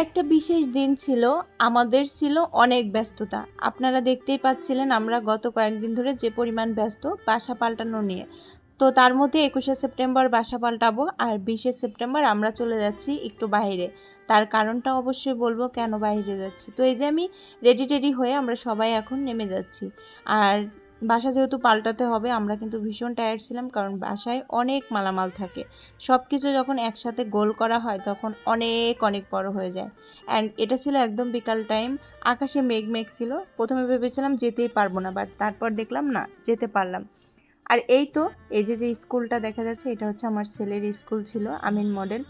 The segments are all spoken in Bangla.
একটা বিশেষ দিন ছিল, আমাদের ছিল অনেক ব্যস্ততা। আপনারা দেখতেই পাচ্ছিলেন আমরা গত কয়েকদিন ধরে যে পরিমাণ ব্যস্ত, বাসা পাল্টানো নিয়ে। তো তার মধ্যে একুশে সেপ্টেম্বর বাসা পাল্টাবো আর বিশে সেপ্টেম্বর আমরা চলে যাচ্ছি একটু বাইরে। তার কারণটা অবশ্যই বলব কেন বাইরে যাচ্ছি। তো এই যে আমি রেডি টেডি হয়ে আমরা সবাই এখন নেমে যাচ্ছি। আর বাসা যেহেতু পাল্টাতে হবে, আমরা কিন্তু ভীষণ টায়ার্ড ছিলাম কারণ বাসায় অনেক মালামাল থাকে। সব কিছু যখন একসাথে গোল করা হয় তখন অনেক অনেক বড় হয়ে যায়। অ্যান্ড এটা ছিল একদম বিকাল টাইম আকাশে মেঘ মেঘ ছিল। প্রথমে ভেবেছিলাম যেতেই পারব না বাট তারপর দেখলাম না, যেতে পারলাম। আর এই তো, এই যে যে স্কুলটা দেখা যাচ্ছে, এটা হচ্ছে আমার ছেলের স্কুল ছিল, আমিন মডেল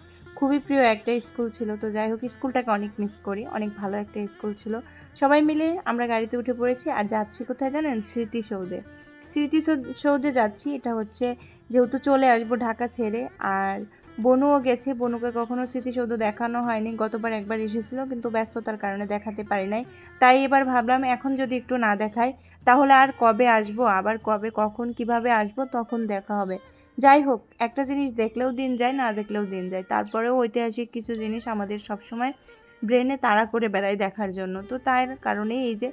খুবই প্রিয় একটা স্কুল ছিল। তো যাই হোক স্কুলটাকে অনেক মিস করি। অনেক ভালো একটা স্কুল ছিল। সবাই মিলে আমরা গাড়িতে উঠে পড়েছি। আর যাচ্ছি কোথায় জানেন? স্মৃতিসৌধে। স্মৃতিসৌধে যাচ্ছি। এটা হচ্ছে যেহেতু চলে আসব ঢাকা ছেড়ে। আর বনুও গেছে। বনুকে কখনো স্মৃতিসৌধ দেখানো হয়নি। গতবার একবার এসেছিল, কিন্তু ব্যস্ততার কারণে দেখাতে পারি নাই। তাই এবার ভাবলাম, এখন যদি একটু না দেখাই, তাহলে আর কবে আসব? আবার কবে, কখন, কীভাবে আসব? তখন দেখা হবে। যাই হোক, একটা জিনিস দেখলেও দিন যায়, না দেখলেও দিন যায়। তারপরেও ঐতিহাসিক কিছু জিনিস আমাদের সবসময় ব্রেনে তাড়া করে বেড়ায় দেখার জন্য। তো তার কারণে এই যে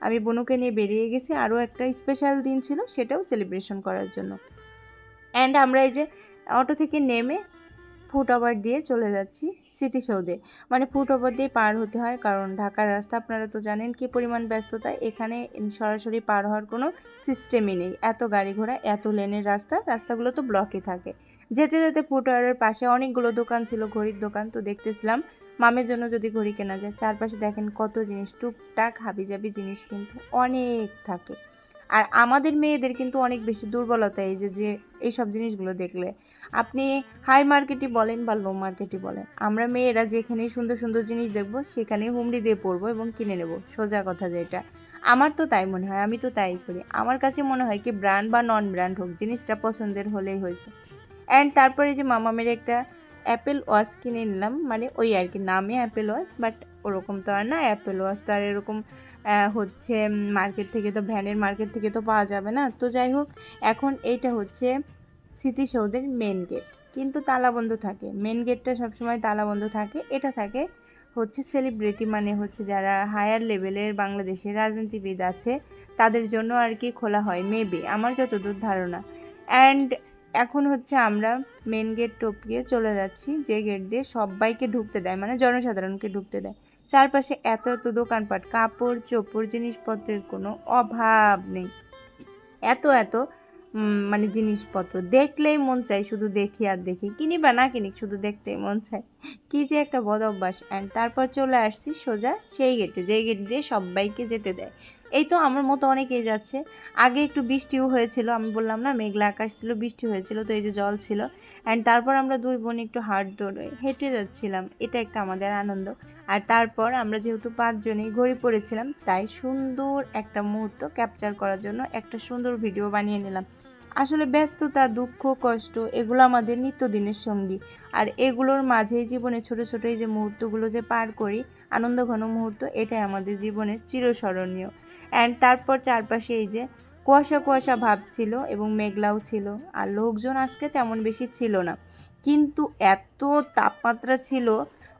আমি বনুকে নিয়ে বেরিয়ে গেছি, আরও একটা স্পেশাল দিন ছিল, সেটাও সেলিব্রেশন করার জন্য। অ্যান্ড আমরা এই যে অটো থেকে নেমে ফুট ওভার দিয়ে চলে যাচ্ছি স্মৃতিসৌধে। মানে ফুট ওভার দিয়ে পার হতে হয়, কারণ ঢাকার রাস্তা আপনারা তো জানেন কি পরিমাণ ব্যস্ততা। এখানে সরাসরি পার হওয়ার কোনো সিস্টেমই নেই। এত গাড়ি ঘোড়া, এত লেনের রাস্তা, রাস্তাগুলো তো ব্লকে থাকে। যেতে যেতে ফুট ওভারের পাশে অনেকগুলো দোকান ছিল, ঘড়ির দোকান তো দেখতেছিলাম। মামের জন্য যদি ঘড়ি কেনা যায়, চারপাশে দেখেন কত জিনিস, টুকটাক হাবিজাবি জিনিস কিন্তু অনেক থাকে। আর আমাদের মেয়েদের কিন্তু অনেক বেশি দুর্বলতা এই যে যে এইসব জিনিসগুলো দেখলে। আপনি হাই মার্কেটই বলেন বা লো মার্কেটই বলেন, আমরা মেয়েরা যেখানে সুন্দর সুন্দর জিনিস দেখব সেখানে হুমড়ি দিয়ে পড়ব এবং কিনে নেব। সোজা কথা যেটা। আমার তো তাই মনে হয়, আমি তো তাই করি। আমার কাছে মনে হয় কি ব্র্যান্ড বা নন ব্র্যান্ড হোক, জিনিসটা পছন্দের হলেই হয়েছে। অ্যান্ড তারপরে যে মামামের একটা অ্যাপেল ওয়াচ কিনে নিলাম মানে ওই আর কি, নামে অ্যাপেল ওয়াচ বাট ওরকম তো আর না অ্যাপেল ওয়াচ তো আর এরকম হচ্ছে মার্কেট থেকে তো ভ্যানের মার্কেট থেকে তো পাওয়া যাবে না। তো যাই হোক, এখন এইটা হচ্ছে স্মৃতিসৌধের মেন গেট কিন্তু তালাবন্ধ থাকে। মেন গেটটা সবসময় তালাবন্ধ থাকে। এটা থাকে হচ্ছে সেলিব্রিটি মানে হচ্ছে যারা হায়ার লেভেলের বাংলাদেশের রাজনীতিবিদ আছে, তাদের জন্য আর কি খোলা হয়। মেবি আমার যতদূর ধারণা। অ্যান্ড এখন হচ্ছে আমরা মেন গেট টপকিয়ে চলে যাচ্ছি, যে গেট দিয়ে সবাইকে ঢুকতে দেয়। মানে জনসাধারণকে ঢুকতে দেয়। চারপাশে এত এত দোকানপাট, কাপড়, চোপড়, জিনিসপত্রের কোনো অভাব নেই। এত এত মানে জিনিসপত্র দেখলেই মন চাই শুধু দেখি আর দেখি কিনি বা না কিনি শুধু দেখতেই মন চায়। কী যে একটা বদ অভ্যাস। অ্যান্ড তারপর চলে আসছি সোজা সেই গেটে যেই গেট দিয়ে সবাইকে যেতে দেয়। এই তো আমার মতো অনেকেই যাচ্ছে। আগে একটু বৃষ্টিও হয়েছিল, আমি বললাম না মেঘলা আকাশ ছিল, বৃষ্টি হয়েছিল, তো এই যে জল ছিল। অ্যান্ড তারপর আমরা দুই বোন একটু হাট দৌড়ে হেঁটে যাচ্ছিলাম, এটা একটা আমাদের আনন্দ। আর তারপর আমরা যেহেতু পাঁচজনেই ঘড়ি পড়েছিলাম, তাই সুন্দর একটা মুহূর্ত ক্যাপচার করার জন্য একটা সুন্দর ভিডিও বানিয়ে নিলাম। আসলে ব্যস্ততা, দুঃখ, কষ্ট, এগুলো আমাদের নিত্যদিনের সঙ্গী। আর এগুলোর মাঝেই জীবনে ছোট ছোট এই যে মুহূর্তগুলো যে পার করি, আনন্দ ঘন মুহূর্ত, এটাই আমাদের জীবনের চিরস্মরণীয়। অ্যান্ড তারপর চারপাশে এই যে কুয়াশা কুয়াশা ভাব ছিল এবং মেঘলাও ছিল। আর লোকজন আজকে তেমন বেশি ছিল না। কিন্তু এত তাপমাত্রা ছিল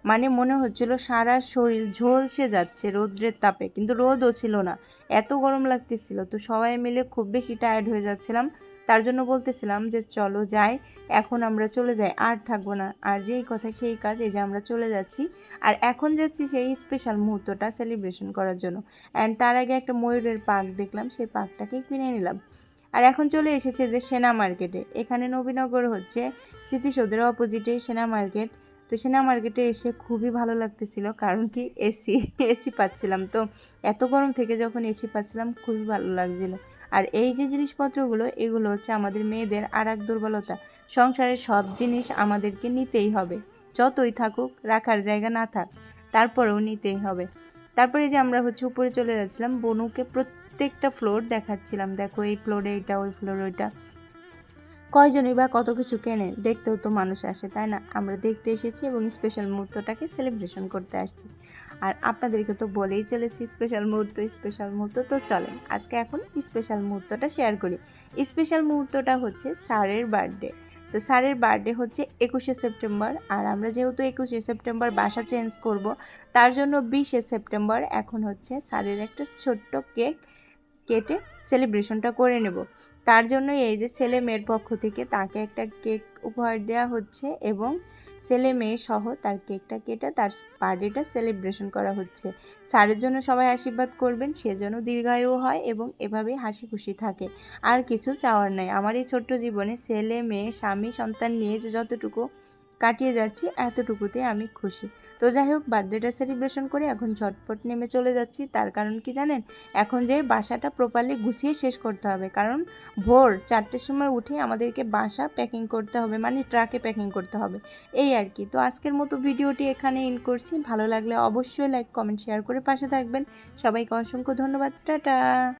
মানে মনে হচ্ছিল সারা শরীর ঝলসে যাচ্ছে রৌদ্রের তাপে, কিন্তু রোদও ছিল না। এত গরম লাগতেছিল, তো সবাই মিলে খুব বেশি টায়ার্ড হয়ে যাচ্ছিলাম। তার জন্য বলতেছিলাম যে, চলো যাই, এখন আমরা চলে যাই, আর থাকব না। আর যেই কথা সেই কাজ এই যে আমরা চলে যাচ্ছি, আর এখন যাচ্ছি সেই স্পেশাল মুহূর্তটা সেলিব্রেশন করার জন্য। অ্যান্ড তার আগে একটা ময়ূরের পাক দেখলাম, সেই পার্কটাকে কিনে নিলাম। আর এখন চলে এসেছে যে সেনা মার্কেটে। এখানে নবীনগর হচ্ছে স্মৃতিসৌধের অপোজিটে সেনা মার্কেট। তো সেনা মার্কেটে এসে খুবই ভালো লাগতেছিল, কারণ কি এসি এসি পাচ্ছিলাম। তো এত গরম থেকে যখন এসি পাচ্ছিলাম, খুবই ভালো লাগছিল। আর এই যে জিনিসপত্রগুলো, এগুলো হচ্ছে আমাদের মেয়েদের আর এক দুর্বলতা। সংসারের সব জিনিস আমাদেরকে নিতেই হবে। যতই থাকুক, রাখার জায়গা না থাক, তারপরেও নিতেই হবে। তারপরে যে আমরা হচ্ছে উপরে চলে যাচ্ছিলাম, বনুকে প্রত্যেকটা ফ্লোর দেখাচ্ছিলাম। দেখো এই ফ্লোরে এটা ওই ফ্লোর ওইটা। কয়জনই বা কত কিছু কেনে, দেখতেও তো মানুষ আসে, তাই না? আমরা দেখতে এসেছি এবং স্পেশাল মুহূর্তটাকে সেলিব্রেশন করতে আসছি। আর আপনাদেরকে তো বলেই চলেছি স্পেশাল মুহূর্ত স্পেশাল মুহূর্ত। তো চলেন, আজকে এখন স্পেশাল মুহূর্তটা শেয়ার করি। স্পেশাল মুহূর্তটা হচ্ছে স্যারের বার্থডে তো স্যারের বার্থডে হচ্ছে একুশে সেপ্টেম্বর আর আমরা যেহেতু একুশে সেপ্টেম্বর বাসা চেঞ্জ করব, তার জন্য বিশে সেপ্টেম্বর এখন হচ্ছে স্যারের একটা ছোট্ট কেক কেটে সেলিব্রেশনটা করে নেব। তার জন্য এই যে ছেলে মেয়ের পক্ষ থেকে তাকে একটা কেক উপহার দেওয়া হচ্ছে এবং ছেলে মেয়ে সহ তার কেকটা কেটে তার বার্থডেটা সেলিব্রেশন করা হচ্ছে। স্যারের জন্য সবাই আশীর্বাদ করবেন, সে যেন দীর্ঘায়ু হয় এবং এভাবেই হাসি খুশি থাকে। আর কিছু চাওয়ার নাই। আমার এই ছোট্ট জীবনে ছেলে, মেয়ে, স্বামী, সন্তান নিয়ে যে যতটুকু কাটিয়ে যাচ্ছি এতটুকুতে আমি খুশি। তো যাই হোক, বার্থডেটা সেলিব্রেশন করে এখন ঝটপট নেমে চলে যাচ্ছি। তার কারণ কি জানেন? এখন যে বাসাটা প্রপারলি গুছিয়ে শেষ করতে হবে। কারণ ভোর চারটের সময় উঠে আমাদেরকে বাসা প্যাকিং করতে হবে মানে ট্রাকে প্যাকিং করতে হবে। এই আর কি। তো আজকের মতো ভিডিওটি এখানে ইন করছি। ভালো লাগলে অবশ্যই লাইক কমেন্ট শেয়ার করে পাশে থাকবেন। সবাইকে অসংখ্য ধন্যবাদ। টাটা!